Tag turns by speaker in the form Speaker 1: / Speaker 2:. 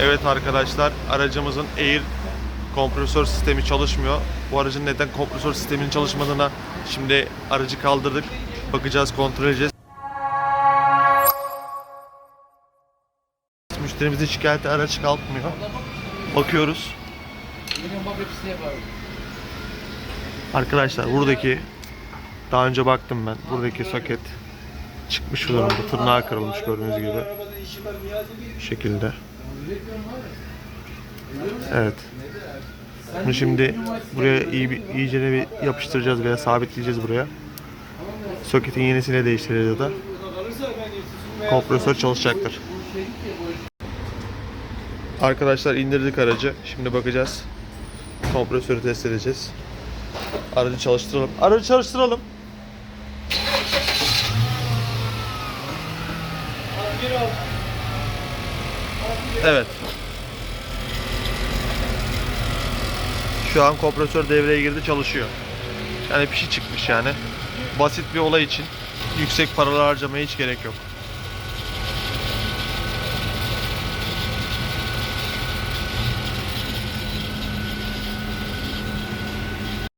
Speaker 1: Evet arkadaşlar aracımızın air kompresör sistemi çalışmıyor. Bu aracın neden kompresör sisteminin çalışmadığına şimdi aracı kaldırdık. Bakacağız kontrol edeceğiz. Müşterimizin şikayeti araç kalkmıyor. Bakıyoruz. Arkadaşlar buradaki daha önce baktım ben. Buradaki soket çıkmış durumda. Tırnağı kırılmış gördüğünüz gibi. Bu şekilde. Evet. Bunu şimdi buraya iyi bir, iyice bir yapıştıracağız veya sabitleyeceğiz buraya. Soketin yenisini değiştireceğiz ya da kompresör çalışacaktır. Arkadaşlar indirdik aracı. Şimdi bakacağız. Kompresörü test edeceğiz. Aracı çalıştıralım. Aracı çalıştıralım. Evet. Şu an kompresör devreye girdi çalışıyor. Yani bir şey çıkmış yani. Basit bir olay için yüksek paralar harcamaya hiç gerek yok.